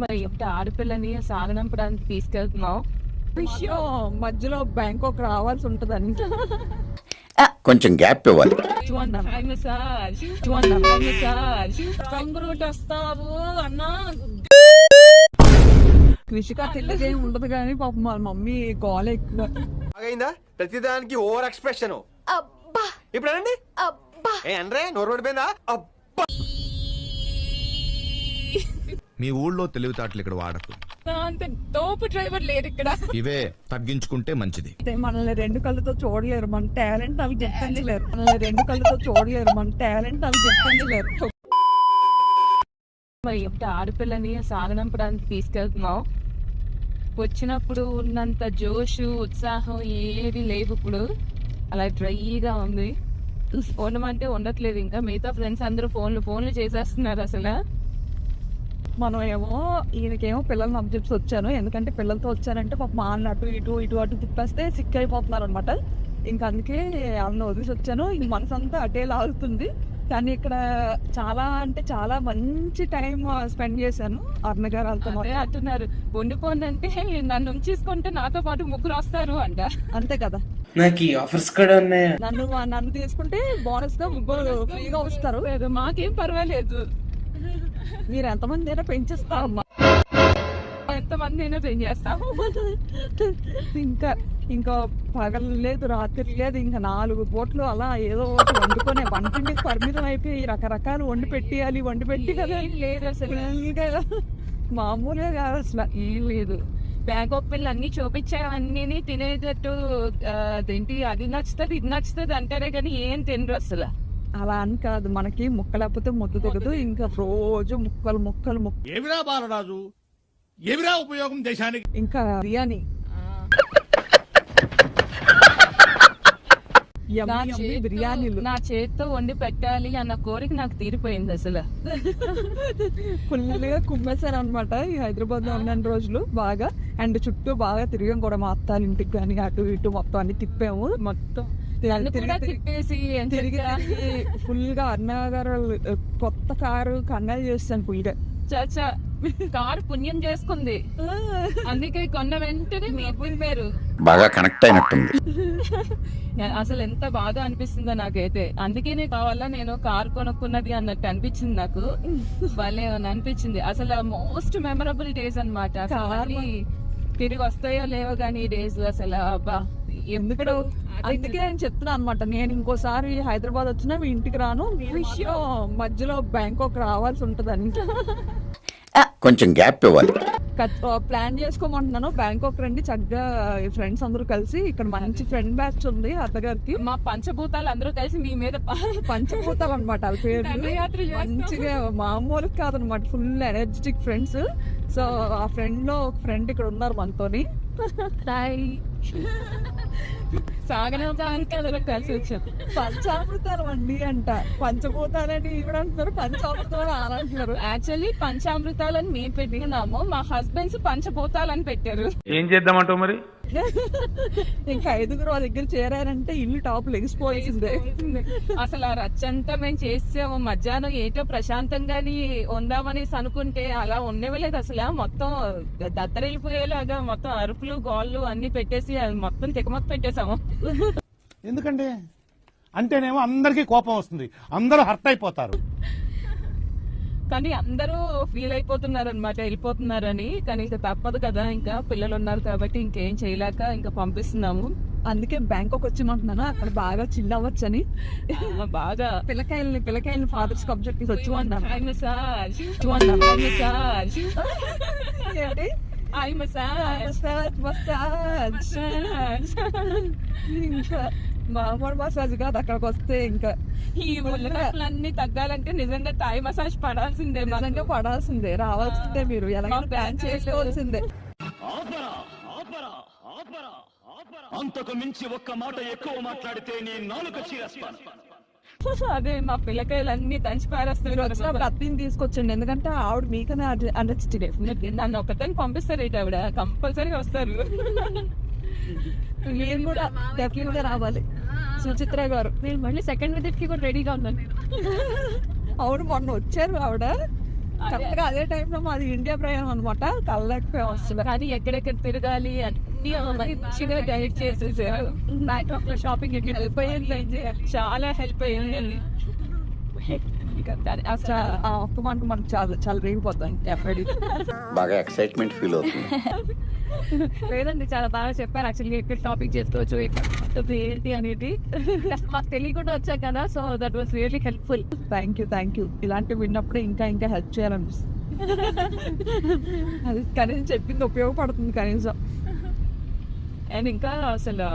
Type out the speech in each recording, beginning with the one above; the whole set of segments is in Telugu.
మరి ఇప్పుడు ఆడపిల్లని సాగనంపడానికి తీసుకెళ్తున్నాం విషయం మధ్యలో బ్యాంకాక్ రావాల్సి ఉంటదని కొంచెం గ్యాప్ ఇవ్వాలి. హాయ్ మసాజ్ హాయ్ మసాజ్ రంగు రోడ్డు వస్తావు అన్నా. కృషిక తెల్లదేం ఉండదు కానీ పాపం మా మమ్మీ గోల ఎక్కువ. అయిందా ప్రతిదానికి ఓవర్ ఎక్స్ప్రెషన్. అబ్బా. ఇప్పుడు అనండి. అబ్బా. ఏ అనరే నోరు పడిపోయిందా? అబ్బా. మీ ఊళ్ళో తెలివితేటలు ఇక్కడ వాడకు. అంత తోపు డ్రైవర్ లేరు ఇక్కడ. ఇవే తగ్గించుకుంటే మంచిది. అయితే మనల్ని రెండు కళ్ళతో చూడలేరు మన టాలెంట్ అవి గుర్తించలేరు మనల్ని రెండు కళ్ళతో చూడలేరు మన టాలెంట్ అవి గుర్తించలేరు మరి ఇప్పుడు ఆడపిల్లని సాగనంపడానికి తీసుకెళ్తున్నాం వచ్చినప్పుడు ఉన్నంత జోషు ఉత్సాహం ఏది లేవు ఇప్పుడు. అలా డ్రైగా ఉంది. ఉండమంటే ఉండట్లేదు ఇంకా. మిగతా ఫ్రెండ్స్ అందరూ ఫోన్లు ఫోన్లు చేసేస్తున్నారు అసలు. మనం ఏమో ఈయనకేమో పిల్లల్ని అబ్జెక్ట్స్ వచ్చాను. ఎందుకంటే పిల్లలతో వచ్చానంటే పాప మా అన్న అటు ఇటు ఇటు అటు తిప్పేస్తే సిక్ అయిపోతున్నారు అనమాట ఇంకా అందుకే అన్న వదిలేసి వచ్చాను. ఇంక మనసు అంతా అటే లాగుతుంది. కానీ ఇక్కడ చాలా అంటే చాలా మంచి టైం స్పెండ్ చేశాను అన్న గారు వాళ్ళతో అదే అంటున్నారు. ఉండిపోండి అంటే నన్ను ఉంచేసుకుంటే నాతో పాటు ముగ్గురు వస్తారు అంట. అంతే కదా. నాకు ఈ ఆఫర్స్ కూడా ఉన్నాయా? నన్ను నన్ను తీసుకుంటే బోనస్గా ముగ్గురు ఫ్రీగా వస్తారు. మాకేం పర్వాలేదు. మీరు ఎంతమంది అయినా పెంచేస్తారమ్మా ఎంతమంది అయినా పెన్ చేస్తాము ఇంకా ఇంకా పగలు లేదు రాత్రి లేదు ఇంకా నాలుగు పూట్లు అలా ఏదో ఒకటి వండుకొని వంటింటికి పరిమితం అయిపోయి రకరకాలు వండి పెట్టేయాలి వండి పెట్టి కదా. లేదు అసలు. ఇంకా మామూలుగా కాదు అసలు. ఏం లేదు. బ్యాగ్ పిల్లలు అన్ని చూపించాయి అన్ని తినేటట్టు అదేంటి అది నచ్చుతుంది ఇది నచ్చుతుంది అంటారే కానీ ఏం తినరు అసలు. అలా అని కాదు. మనకి ముక్క లేకపోతే ముద్దు దిగదు ఇంకా రోజు ముక్కలు ముక్కలు ముక్క ఏమిరా బాలరాజు? ఏమిరా ఉపయోగం దేశానికి? ఇంకా బిర్యానీ. నా యమ్మీ యమ్మీ చేత్తో- బిర్యానీలు. నా చేత్తో వండి పెట్టాలి అన్న కోరిక నాకు తీరిపోయింది అసలు. ఫుల్గా కుమ్మేశాను అనమాట ఈ హైదరాబాద్లో ఉన్న రోజులు. బాగా. అండ్ చుట్టూ బాగా తిరిగాం కూడా మా అత్తాల ఇంటికి కానీ అటు ఇటు మొత్తం అన్ని తిప్పాము. మొత్తం నన్ను కూడా తిప్పేసి తిరిగి ఫుల్గా అన్న గారు కొత్త కారు కంగారు చేస్తాను ఫుల్గా. చాచా కారు పుణ్యం చేసుకుంది. అందుకే కొన్న వెంటనే మీ పేరు. బాగా కనెక్ట్ అయినట్టుంది. అసలు ఎంత బాగా అనిపిస్తుందో నాకైతే. అందుకేనే కావాలా నేను కార్ కొనుక్కున్నది అన్నట్టు అనిపించింది నాకు. భలే అని అనిపించింది. అసలు మోస్ట్ మెమరబుల్ డేస్ మళ్ళీ తిరిగి వస్తాయో లేవో కానీ ఈ డేస్ అసలు అబ్బా. ఎప్పుడు అందుకే నేను చెప్తున్నా అనమాట నేను ఇంకోసారి హైదరాబాద్ వచ్చినా మీ ఇంటికి రాను. మీ విషయం మధ్యలో బ్యాంకాక్ రావాల్సి ఉంటదని. కొంచెం గ్యాప్ ఇవ్వాలి. ప్లాన్ చేసుకోమంటున్నాను. బ్యాంకాక్ రండి. చక్కగా ఫ్రెండ్స్ అందరూ కలిసి ఇక్కడ మంచి ఫ్రెండ్ బ్యాచ్ ఉంది అత్తగారికి. మా పంచభూతాలు అందరూ కలిసి మీ మీద పంచభూతాలు అనమాట వాళ్ళ పేరు. మంచిగా మామూలు కాదనమాట ఫుల్ ఎనర్జెటిక్ ఫ్రెండ్స్ సో ఆ ఫ్రెండ్లో ఒక ఫ్రెండ్ ఇక్కడ ఉన్నారు మనతోని. హాయ్ సాగనానికి అందరూ కలిసి వచ్చాం పంచామృతాలు అండి అంట. పంచభూతాలని ఇక్కడ అంటున్నారు పంచామృతాలు అని అంటున్నారు. యాక్చువల్లీ పంచామృతాలని మేము పెట్టినాము. మా హస్బెండ్స్ పంచభూతాలని పెట్టారు. ఏం చేద్దామంటావు మరి? ఇంకా ఐదుగురు వాళ్ళ దగ్గర చేరారంటే ఇల్లు టాప్ లెగిసిపోయిందే అసలు ఆ రచ్చంతా మేము చేసాము. మధ్యాహ్నం ఏటో ప్రశాంతంగాని ఉందామనేసి అనుకుంటే అలా ఉండేవలేదు అసలు. మొత్తం దత్తరెళ్ళిపోయేలాగా మొత్తం అరుపులు గోళ్ళు అన్ని పెట్టేసి అది మొత్తం తికమక పెట్టేసాము ఎందుకంటే అంటేనేమో అందరికీ కోపం వస్తుంది. అందరూ హర్ట్ అయిపోతారు. కానీ అందరూ ఫీల్ అయిపోతున్నారు అనమాట వెళ్ళిపోతున్నారని. కానీ ఇంకా తప్పదు కదా ఇంకా పిల్లలు ఉన్నారు కాబట్టి ఇంకేం చేయలేక ఇంకా పంపిస్తున్నాము. అందుకే బ్యాంకాక్ వచ్చిమంటున్నాను అక్కడ బాగా చిల్ అవ్వచ్చని. ఆ, బాగా. పిల్లకాయల్ని పిల్లకాయల్ని ఫాదర్స్ ఆబ్జెక్ట్ వచ్చి అన్నాను. ఐ మసాజ్ ఐ మసాజ్ మామూలు మసాజ్ కాదు అక్కడికి వస్తే ఇంకా. ఈ ఒళ్ళన్నీ తగ్గాలంటే నిజంగా థాయ్ మసాజ్ పడాల్సిందే నిజంగా పడాల్సిందే రావాల్సిందే మీరు. ఎలా ప్లాన్ చేసుకోవాల్సిందే. అంతకు మించి ఒక్క మాట ఎక్కువ మాట్లాడితే నీ నాలుక చీరేస్తాను. అదే మా పిల్లకాయలన్నీ దంచి మీరు వచ్చినప్పుడు పారేస్తారు అత్తిని తీసుకొచ్చండి. ఎందుకంటే ఆవిడ మీకనే అండర్స్టిడే నన్ను ఒకదాన్ని పంపిస్తారు ఏంటి ఆవిడ. కంపల్సరీ వస్తారు. మీరు కూడా డెఫినెట్గా రావాలి. సుచిత్ర గారు. నేను మళ్ళీ సెకండ్ విజిట్కి కూడా రెడీగా ఉన్నాను. అవును మొన్న వచ్చారు ఆవిడ. కరెక్ట్గా అదే టైంలో మాది ఇండియా ప్రయాణం అనమాట కళ్ళకపోయాం అసలు. కానీ ఎక్కడెక్కడ తిరగాలి అన్ని మంచిగా గైడ్ చేసేసారు. నైట్ ఆఫ్ షాపింగ్ ఎక్కడ హెల్ప్ అయ్యింది. చాలా హెల్ప్ అయ్యింది చాలా చాలా రేగిపోతాం బాగా ఎక్సైట్మెంట్ ఫీల్ అవుతుంది. లేదండి చాలా బాగా చెప్పారు. యాక్చువల్లీ ఎక్కడ టాపిక్ చేసుకోవచ్చు ఎక్కడ ఏంటి అనేది. మాకు తెలియకుండా వచ్చా కదా so that was really helpful thank you thank you ఇలాంటివి విన్నప్పుడు ఇంకా ఇంకా హెల్ప్ చేయాలనిపిస్తుంది. అది కనీసం చెప్పింది ఉపయోగపడుతుంది కనీసం. అండ్ ఇంకా అసలు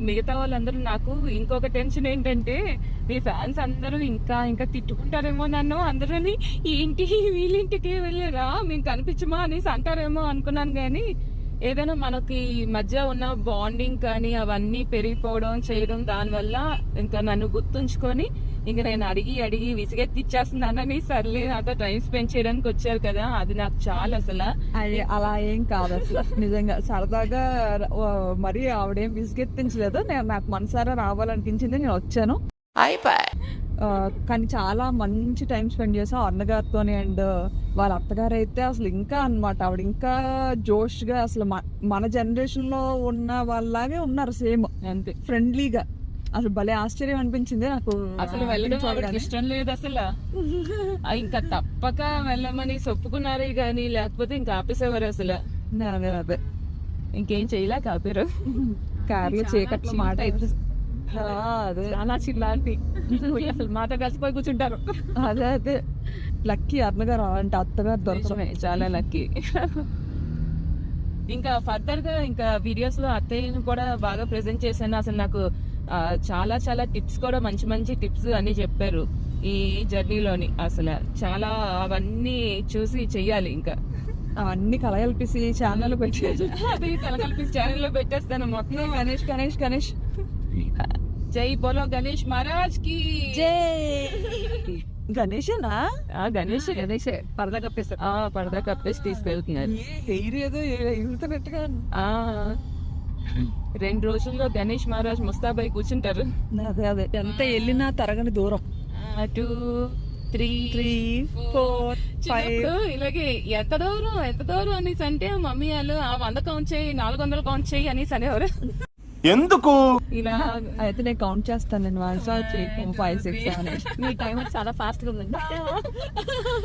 మిగతా వాళ్ళందరూ నాకు ఇంకొక టెన్షన్ ఏంటంటే మీ ఫ్యాన్స్ అందరూ ఇంకా ఇంకా తిట్టుకుంటారేమో నన్ను. అందరూని ఏంటి వీళ్ళింటికి వెళ్ళారా? మేము కనిపించమా అనేసి అంటారేమో అనుకున్నాను కానీ ఏదైనా మనకి మధ్య ఉన్న బాండింగ్ కానీ అవన్నీ పెరిగిపోవడం చేయడం దానివల్ల ఇంకా నన్ను గుర్తుంచుకొని ఇంకా నేను అడిగి అడిగి విసిగెత్తిచ్చేస్తున్నానని సర్లే నాతో టైం స్పెండ్ చేయడానికి వచ్చారు కదా అది నాకు చాలా అసలు. అది అలా ఏం కాదు అసలు. నిజంగా సరదాగా మరి మరీ ఆవిడేం విసిగెత్తించలేదు. నేను నాకు మనసారా రావాలనిపించింది నేను వచ్చాను. ఆ, కానీ చాలా మంచి టైం స్పెండ్ చేసాం అన్నగారితో అండ్ వాళ్ళ అత్తగారు అయితే అసలు ఇంకా అన్నమాట. ఆవిడ ఇంకా జోష్గా అసలు మన జనరేషన్లో ఉన్న వాళ్ళలాగే ఉన్నారు సేమ్. అంతే. ఫ్రెండ్లీగా. అసలు భలే ఆశ్చర్యం అనిపించింది నాకు. అసలు వెళ్ళడం ఇష్టం లేదు అసలు. ఇంకా తప్పక వెళ్ళమని ఒప్పుకున్నారే గాని లేకపోతే ఇంకా ఆపేసేవారు అసలు. అదే అదే. ఇంకేం చేయలేక ఆపారు కార్లో చీకట్లో మాట అయితే అదే. చాలా చిల్లాంటి. అసలు మాతో కలిసిపోయి కూర్చుంటారు. అదే అదే. లక్కీ అన్నగారు అంటే అత్తగారు దొరకడం నిజమే, చాలా లక్కీ. ఇంకా ఫర్దర్గా ఇంకా వీడియోస్లో అత్తయ్యను కూడా బాగా ప్రెజెంట్ చేశాను. అసలు నాకు చాలా చాలా టిప్స్ కూడా మంచి మంచి టిప్స్ అన్ని చెప్పారు ఈ జర్నీలోని. అసలు చాలా అవన్నీ చూసి చెయ్యాలి ఇంకా. అవన్నీ కలగలిపేసి ఛానల్ పెట్టేసి ఛానల్లో పెట్టేస్తాను మొత్తం. గణేష్ గణేష్ గణేష్ జై బోలో గణేష్ మహారాజ్కి. జై. గణేషేనా? గణేష్ గణేష్. పరదా కప్పేస్తారు ఆ పరదా కప్పేసి తీసుకెళ్తున్నారు. హెయిర్ ఏదో ఎగురుతున్నట్టుగా ఆ రెండు రోజుల్లో గణేష్ మహారాజ్ ముస్తాబాయ్ కూర్చుంటారు. అదే అదే. ఎంత వెళ్ళినా తరగని దూరం. Two three three four. Five. ఇలాగే ఎంత దూరం ఎంత దూరం అనేసి అంటే మమ్మీ వాళ్ళు ఆ వంద కౌంట్ చేయి నాలుగు వందలు కౌంట్ చేయి అనేసి అనేవారు. ఎందుకు? ఇలా అయితే నేను కౌంట్ చేస్తాను నేను వన్ ఫైవ్ సిక్స్ మీ టైం చాలా ఫాస్ట్గా ఉందండి.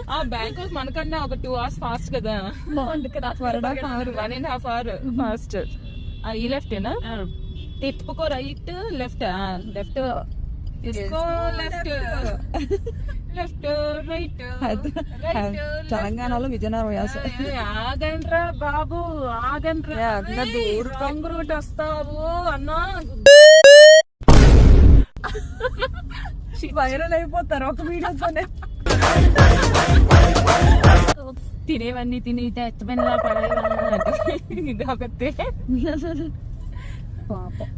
ఆ బ్యాంకాక్ మనకన్నా ఒక టూ అవర్స్ ఫాస్ట్ కదా. బాగుంది కదా త్వరగా car one and half hour fast ఈ లెఫ్ట్ ఏనా? తిప్పుకో రైట్ లెఫ్ట్ లెఫ్ట్ తెలంగాణలో విజయనగరం వ్యాస ఆగండ్రా బాబు ఆగండ్రా. కంగురుటి వస్తావు అన్నా. వైరల్ అయిపోతారు ఒక వీడియోతోనే తినేవన్నీ తిని ఎత్తమైన కాబట్టి పాపం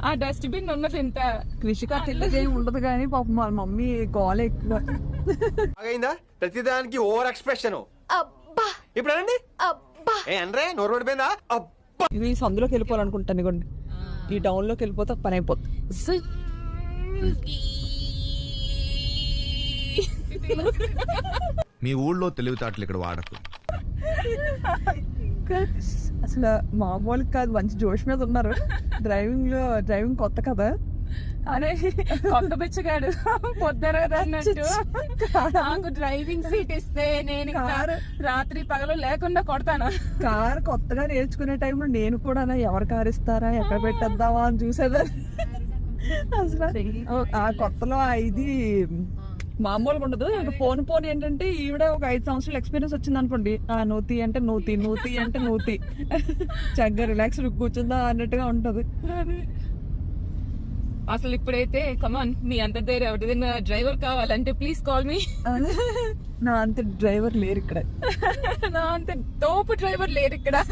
ఆ డస్ట్బిన్ ఉన్నది ఎంత? కృషిక తిల్లది ఏమి ఉండదు కానీ పాపం వాళ్ళ మమ్మీ గోల ఎక్కువ. బాగైందా? ప్రతిదానికి ఓవర్ ఎక్స్ప్రెషన్ ఇప్పుడు అనండి. ఏ అనరే నోరు పడిపోయిందా? అబ్బా! ఇది సందులోకి వెళ్ళిపోవాలనుకుంటాను ఇగోండి. ఈ డౌన్లోకి వెళ్ళిపోతే పని అయిపోతుంది మీ ఊళ్ళో తెలివితేటలు ఇక్కడ వాడకు. అసలు మామూలు కాదు మంచి జోష్ మీద ఉన్నారు. డ్రైవింగ్లో డ్రైవింగ్ కొత్త కదా. అరే కొత్త బిచ్చగాడు. పొద్దున అన్నట్టు. నాకు డ్రైవింగ్ సీట్ ఇస్తే నేను కారు. రాత్రి పగలు లేకుండా కొడతాను. కార్ కొత్తగా నేర్చుకునే టైంలో నేను కూడా ఎవరు కార్ ఇస్తారా ఎక్కడ పెట్టేద్దామా అని చూసేదాన్ని. అసలు ఆ కొత్తలో ఇది మామూలుగా ఉండదు. ఇంకా పోను పోను ఏంటంటే ఈవిడ ఒక ఐదు సంవత్సరాల ఎక్స్పీరియన్స్ వచ్చింది అనుకోండి ఆ నూతి అంటే నూతి నూతి అంటే నూతి. చక్కగా రిలాక్స్ కూర్చుందా అన్నట్టుగా ఉంటది. అసలు ఇప్పుడైతే కమాన్ మీ అంత దగ్గర ఎవరిదైనా డ్రైవర్ కావాలంటే ప్లీజ్ కాల్ మీ నా అంత డ్రైవర్ లేరు ఇక్కడ. నా అంత తోపు డ్రైవర్ లేరు ఇక్కడ.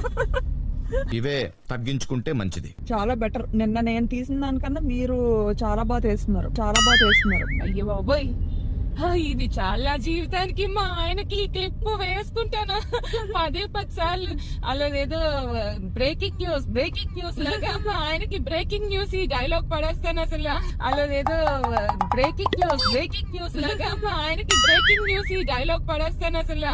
ఇవే తగ్గించుకుంటే మంచిది. చాలా బెటర్ నిన్న నేను తీసిన దానికన్నా మీరు చాలా బాగా చేస్తున్నారు. చాలా బాగా చేస్తున్నారు. అయ్యో బాబోయ్. "ఆ, ఇది చాలా జీవితానికి మా ఆయనకి క్లిప్ వేసుకుంటాను. పదే పది సార్లు. అలా ఏదో బ్రేకింగ్ న్యూస్ బ్రేకింగ్ న్యూస్ లాగా మా ఆయనకి బ్రేకింగ్ న్యూస్ ఈ డైలాగ్ పడేస్తాను అసలు. అలా ఏదో బ్రేకింగ్ న్యూస్ బ్రేకింగ్ న్యూస్ లాగా మా ఆయనకి బ్రేకింగ్ న్యూస్ ఈ డైలాగ్ పడేస్తాను అసలు.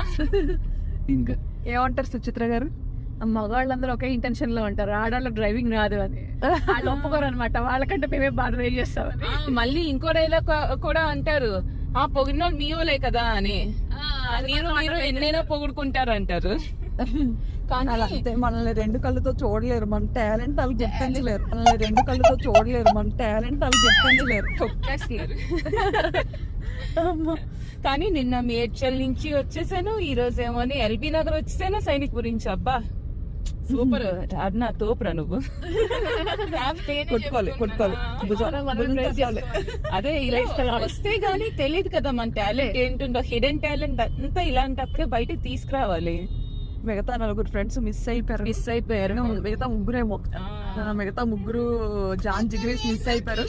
ఇంకా. ఏమంటారు సుచిత్ర గారు? మగవాళ్ళందరూ ఒకే ఇంటెన్షన్లో ఉంటారు. ఆడవాళ్ళకి డ్రైవింగ్ రాదు అని. వాళ్ళు ఒప్పుకోరు అనమాట వాళ్ళకంటే మేమే బాగా డ్రైవ్ చేస్తామని. ఆ, మళ్ళీ ఇంకో డైలాగ్ కూడా అంటారు. ఆ పొగిడినోళ్ళు మీ వాళ్ళే కదా అని. మీరు మీరు ఎన్నైనా పొగుడుకుంటారు అంటారు. అంతే మనల్ని రెండు కళ్ళతో చూడలేరు. మన టాలెంట్ వాళ్ళు గుర్తించలేరు. మనల్ని రెండు కళ్ళతో చూడలేరు. మన టాలెంట్ వాళ్ళు గుర్తించలేరు. తొక్కేస్తారు. కానీ నిన్న మేడ్చల్ నుంచి వచ్చేసాను ఈ రోజు ఏమో ఎల్బీ నగర్ వచ్చేసాను సైనిక్ గురించి అబ్బా సూపర్. అన్నా తోపురా నువ్వు. కొట్టుకోవాలి. అదే ఇలా వస్తే గానీ తెలియదు కదా మన టాలెంట్ ఏంటుందో హిడెన్ టాలెంట్ అంతా ఇలాంటప్పుడే బయటకి తీసుకురావాలి. మిగతా నలుగురు ఫ్రెండ్స్ మిస్ అయిపోయారు. మిస్ అయిపోయారు. మిగతా ముగ్గురేమో. మిగతా ముగ్గురు జాన్ జిగ్రీస్ మిస్ అయిపోయారు.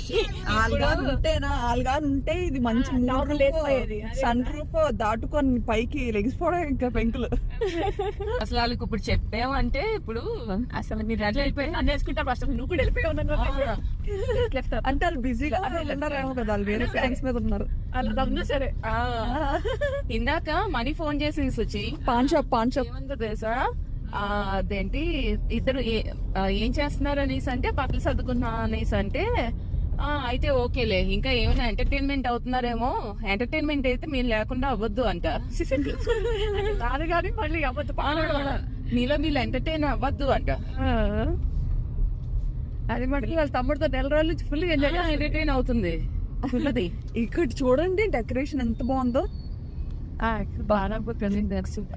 ఆల్గాన్ ఉంటేనా? ఆల్గాన్ ఉంటే ఇది మంచి సన్ రూఫ్ దాటుకొని పైకి లెగిసిపోవడం ఇంకా పెంకులు. అసలు వాళ్ళకి ఇప్పుడు చెప్పామంటే ఇప్పుడు అసలు మీరు అట్లా వెళ్ళిపోయి అన్నీ వేసుకుంటారు అసలు నువ్వు కూడా వెళ్ళిపోయి ఉన్నాను అంటే వాళ్ళు బిజీగా ఉన్నారేమో కదా వాళ్ళు వేరే ఫ్రెండ్స్ మీద ఉన్నారు. అలా సరే. ఆ, ఇందాక మనీ ఫోన్ చేసి Suchi. Paan shop paan shop. తెలుసా? అదేంటి ఇద్దరు ఏ- చేస్తున్నారు అనేసి అంటే బట్టలు సర్దుకున్నా అనేసి అంటే ఆ, అయితే ఓకేలే ఇంకా ఏమైనా ఎంటర్టైన్మెంట్ అవుతున్నారేమో ఎంటర్టైన్మెంట్ అయితే మీరు లేకుండా అవ్వద్దు అంట. రాదు కానీ మళ్ళీ ఆ, మీలో మీరు ఎంటర్టైన్ అవ్వద్దు అంట. అది మటుకు వాళ్ళ తమ్ముడితో నెల రోజులు ఫుల్ ఎంజాయ్ ఎంటర్టైన్ అవుతుంది. ఇక్కడ చూడండి డెకరేషన్ ఎంత బాగుందో.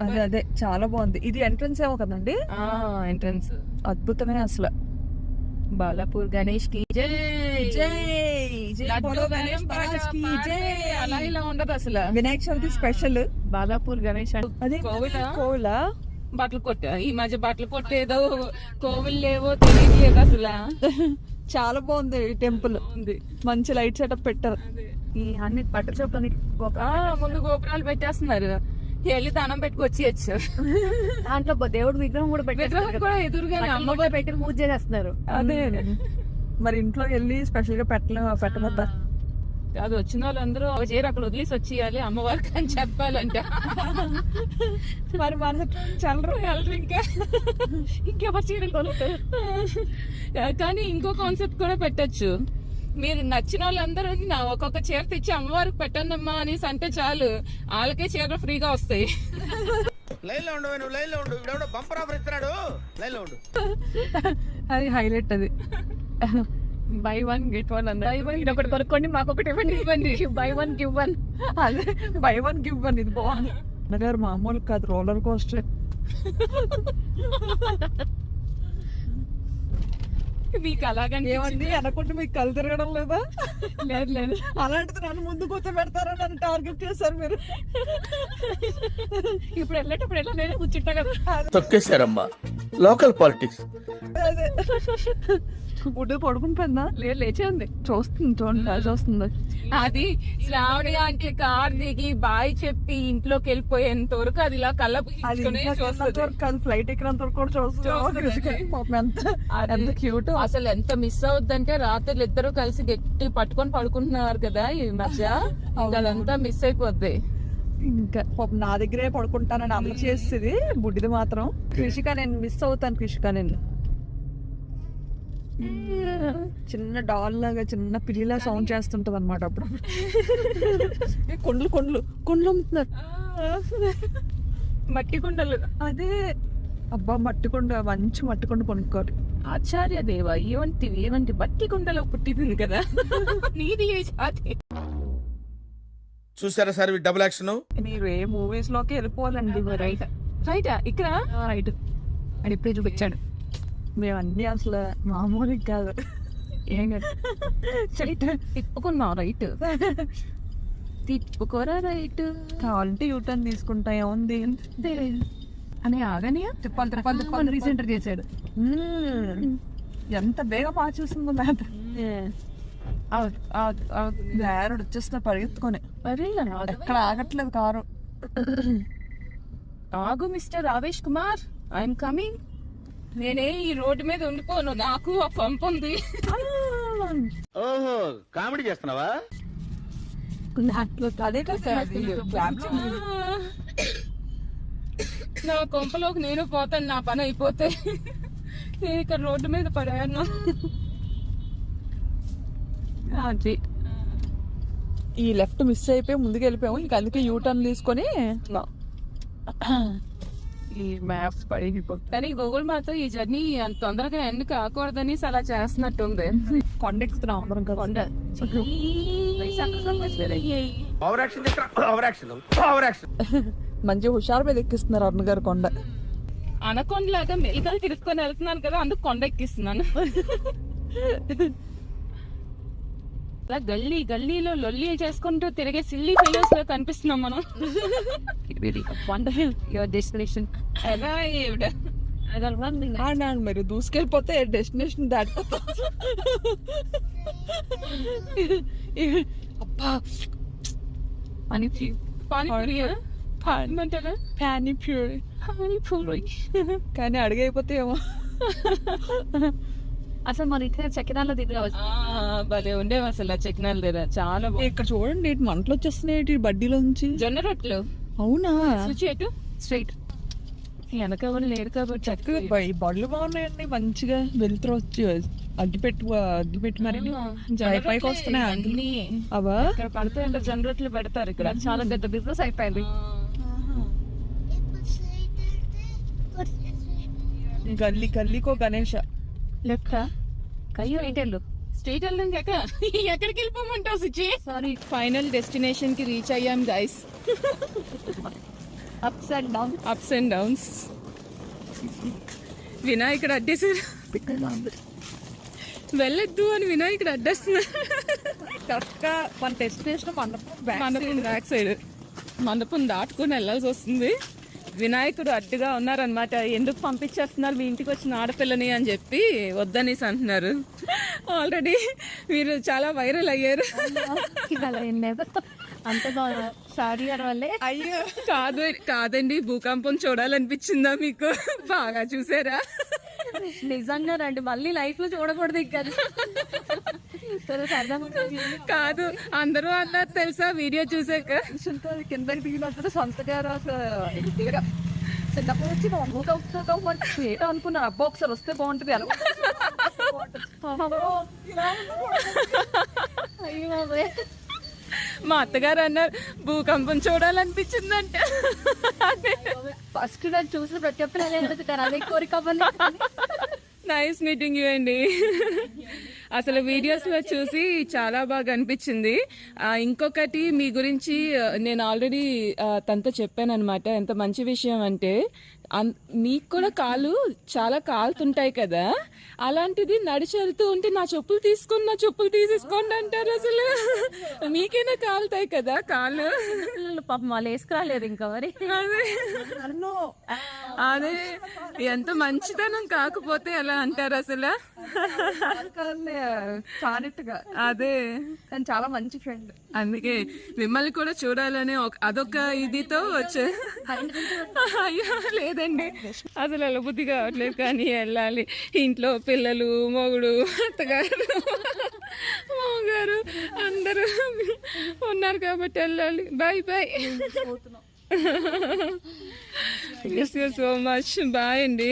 అదే అదే చాలా బాగుంది. ఇది ఎంట్రన్స్ ఏమో కదండి? ఎంట్రన్స్ అద్భుతమే అసలు. బాలాపూర్ గణేష్కి జై! అలా ఇలా ఉండదు అసలు. వినాయక చవితి స్పెషల్ బాలాపూర్ గణేష్ అదే కోవిలా? కోవిలా? బట్టలు కొట్ట ఈ మధ్య బట్టలు కొట్టేదో కోవిల్ లేవో తెలియట్లేదు అసలు. చాలా బాగుంది టెంపుల్. ఉంది మంచి లైట్ సెటప్ పెట్టారు. ఈ అన్ని బట్ట చెప్పని ఆ, ముందు గోపురాలు పెట్టేస్తున్నారు. వెళ్ళి దానం పెట్టుకొచ్చి వచ్చారు. దాంట్లో దేవుడు విగ్రహం కూడా విగ్రహం పెట్టారు కూడా ఎదురుగానే అమ్మగారు పెట్టి పూజ చేసేస్తున్నారు అదే. మరి ఇంట్లో వెళ్ళి స్పెషల్గా పెట్టలే పెట్టబోద్దా అది వచ్చిన వాళ్ళందరూ ఒక చీర అక్కడ వదిలేసి వచ్చేయాలి అమ్మవారికి అని చెప్పాలంట. మరి మన చల్లరు. వెళ్ళరు ఇంకా. ఇంకెవరు చీరలు కొనుక్తారు కానీ ఇంకో కాన్సెప్ట్ కూడా పెట్టొచ్చు. మీరు నచ్చిన వాళ్ళందరూ నా ఒక్కొక్క చీర తెచ్చి అమ్మవారికి పెట్టండమ్మా అనేసి అంటే చాలు. వాళ్ళకే చీరలు ఫ్రీగా వస్తాయి. లైన్లో ఉండు నువ్వు లైన్లో ఉండు ఇప్పుడు బంపర్ ఆఫర్ ఇస్తున్నాడు. లైన్లో ఉండు. అది హైలైట్ అది. బై వన్ గెట్ వన్ అన్నారు ఇది ఒకటి కొనుక్కోండి మాకు ఒకటి ఇవ్వండి. ఇవ్వండి. బై వన్ గివ్ వన్ అదే బై వన్ గివ్ వన్ ఇది బాగుంది. అన్నగారు మామూలు కాదు రోలర్ కోస్టర్ మీకు అలాగని ఏమండి అనకుంటే మీకు కళ్ళు తిరగడం లేదా? లేదు లేదు. అలాంటిది నన్ను ముందు కూర్చోబెడతారని నన్ను టార్గెట్ చేశారు మీరు. ఇప్పుడు వెళ్ళేటప్పుడు ఎలా నేనే కూర్చుంటా కదా? తొక్కేశారమ్మా. Local politics. ఫుడ్ పడుకుని పోయిందా లేదు లేచే ఉంది చూస్తుంది చూడండి చూస్తుంది అది శ్రావణి అంటే కార్ దిగి బాయ్ చెప్పి ఇంట్లోకి వెళ్ళిపోయేంత వరకు అది ఇలా కళ్ళ అది ఫ్లైట్ ఎక్కినంత వరకు కూడా చూస్తుంది. ఎంత క్యూట్ అసలు ఎంత మిస్ అవుద్దంటే రాత్రులు ఇద్దరు కలిసి గట్టి పట్టుకొని పడుకుంటున్నారు కదా ఈ మధ్య. అదంతా మిస్ అయిపోద్ది. ఇంకా పాపం నా దగ్గరే పడుకుంటానని అమలు చేస్తుంది బుడ్డిది మాత్రం. కృషిక నేను మిస్ అవుతాను కృషిక నేను. చిన్న డాల్ లాగా చిన్న పిల్లిలా సౌండ్ చేస్తుంటది అనమాట అప్పుడు. ఏ, కొండ్లు కొండ్లు కొండ్లు అమ్ముతున్నారు. మట్టి కుండలు. అదే. అబ్బా మట్టి కొండ మంచి మట్టి కొండ కొనుక్కోవాలి. ఆచార్య దేవ ఏమంటి ఏమంటి మట్టి కుండలో పుట్టింది కదా? నీది ఏ జాతి? చూసారా సార్ డబుల్ యాక్షన్ మీరు ఏ మూవీస్లోకి వెళ్ళిపోవాలండి రైట్. రైట్. ఇక్కడ? రైట్. అని ఇప్పుడే చూపించాడు. మేము అన్ని అసలు మామూలు కాదు. ఏం కాదు. తిప్పుకున్నావు రైట్ తిప్పుకోరా రైట్ కావాలంటే యూటర్న్ తీసుకుంటా ఏముంది? అని ఆగనియా తిప్పాలి తిప్పాలి తిప్పాలి రీసెంటర్ చేశాడు. ఎంత బేగా బాగా చూసిందో మ్యాథ్. నేరుడు వచ్చేసిన పరిగెత్తుకొని. ఎక్కడ ఆగట్లేదు కారు. ఆగు mister Avesh Kumar. I'm coming. నేనే ఈ రోడ్డు మీద ఉండిపోను. నాకు ఆ పంపు ఉంది. ఓహో కామెడీ చేస్తున్నావా? కదా అది నా కొంపలోకి నేను పోతాను నా పని అయిపోతే. నేను ఇక్కడ రోడ్డు మీద పడాను. అది. ఈ లెఫ్ట్ మిస్ అయిపోయి ముందుకు వెళ్ళిపోయాము ఇంక అందుకే యూ టర్న్ తీసుకొని ఈ మ్యాప్స్ పడిపోతుంది కానీ గూగుల్ మాతో ఈ జర్నీ అంత తొందరగా ఎండ్ కాకూడదని అలా చేస్తున్నట్టుంది. కొండ ఎక్కుతున్నాం అందరం కదా కొండ. Over action over action over action మంచి హుషారు మీద ఎక్కిస్తున్నారు అరుణ్ గారు కొండ. అనకొండలాగా మెలికలు తిరుక్కొని వెళ్తున్నాను కదా అందుకు కొండ ఎక్కిస్తున్నాను. అలా గల్లీ గల్లీలో లొల్లి చేసుకుంటూ తిరిగే సిల్లీ ఫెలోస్లో కనిపిస్తున్నాం మనం. వండర్ఫుల్ యువర్ డెస్టినేషన్ ఎలా ఈవిడ. అండ్ మీరు దూసుకెళ్ళిపోతే డెస్టినేషన్ దాటిపోతా అబ్బా. పానీపూరి పానీపూరి పానీమంటారా ప్యానీ ప్యూర్ పానీపూరి కానీ అడిగైపోతే ఏమో. అసలు మన చక్కెరాలో దిగవచ్చు ఆ, భలే ఉండేవి అసలు ఆ చకినాలు దగ్గర చాలా బాగుంది. ఇక్కడ చూడండి ఇటు మంటలు వచ్చేస్తున్నాయి బడ్డీలో నుంచి జొన్న రొట్టెలు. అవునా? రుచి ఎటు? స్ట్రైట్. వెనక ఎవరు లేరు కాబట్టి చక్కగా ఈ బళ్ళు బాగున్నాయండి మంచిగా వెళ్తురు వచ్చి అగ్గిపెట్టు అగ్గిపెట్టి మరి. పై పైకి వస్తున్నాయి అగ్గి. అన్ని అవా? ఇక్కడ పడితే అంటే జొన్న రొట్టెలు పెడతారు ఇక్కడ. చాలా పెద్ద బిజినెస్ అయిపోయింది. గల్లీ గల్లీకో గణేష. లెఫ్ట్? కయ్యో. ఎయిటెల్ స్ట్రైట్ వెళ్ళాం కాక ఎక్కడికి వెళ్ళిపోమంటావు సుచి? సారీ ఫైనల్ డెస్టినేషన్కి రీచ్ అయ్యాం guys ups and down ups and downs వినాయకుడు అడ్డేసారు వెళ్ళొద్దు అని వినాయకుడు అడ్డేస్తున్నారు. కరెక్ట్గా మన డెస్టినేషన్ మండపం మండపం బ్యాక్ సైడ్ మండపం దాటుకుని వెళ్ళాల్సి వస్తుంది. వినాయకుడు అడ్డుగా ఉన్నారనమాట ఎందుకు పంపించేస్తున్నారు? మీ ఇంటికి వచ్చిన ఆడపిల్లని అని చెప్పి వద్దనేసి అంటున్నారు. ఆల్రెడీ మీరు చాలా వైరల్ అయ్యారు. అంత సారీ వల్లే అయ్యో. కాదు కాదండి భూకంపం చూడాలనిపించిందా మీకు? బాగా చూసారా? నిజంగా రండి మళ్ళీ లైఫ్లో చూడకూడదు ఇంకా. కాదు అందరూ అన్నారు తెలుసా వీడియో చూసాక? కిందకి దిగినప్పుడు సొంత గారు అసలు దిగరా చిన్నప్పటి నుంచి నా ఊట అవుతుందో అనుకున్నా అబ్బా ఒకసారి వస్తే బాగుంటుంది బాబోయ్. మా అత్తగారు అన్నారు భూకంపం చూడాలనిపించిందంటే. ఫస్ట్ నేను చూసిన ప్రతి ఒక్కరు అదే కోరిక నైస్ మీటింగ్ యూ అండి అసలు వీడియోస్లో చూసి చాలా బాగా అనిపించింది. ఇంకొకటి మీ గురించి నేను ఆల్రెడీ తనతో చెప్పాను అనమాట ఎంత మంచి విషయం అంటే అన్- మీకు కూడా కాళ్ళు చాలా కాలుతుంటాయి కదా? అలాంటిది నడిచి వెళ్తూ ఉంటే నా చెప్పులు తీసుకుని నా చెప్పులు తీసేసుకోండి అంటారు అసలు. మీకైనా కాలుతాయి కదా పిల్లలు పాపం వాళ్ళు వేసుకురాలేదు ఇంకా మరి. అదే. అదే. ఎంత మంచితనం కాకపోతే ఎలా అంటారు అసలు? అదే. కానీ చాలా మంచి ఫ్రెండ్ అందుకే మిమ్మల్ని కూడా చూడాలని ఒక అదొక ఇదితో వచ్చే అయ్యో లేదండి. అసలు అలా బుద్ధి కావట్లేదు కానీ వెళ్ళాలి. ఇంట్లో పిల్లలు మొగుడు అత్తగారు మొగారు అందరూ ఉన్నారు కాబట్టి వెళ్ళాలి. Bye bye so much bye అండి.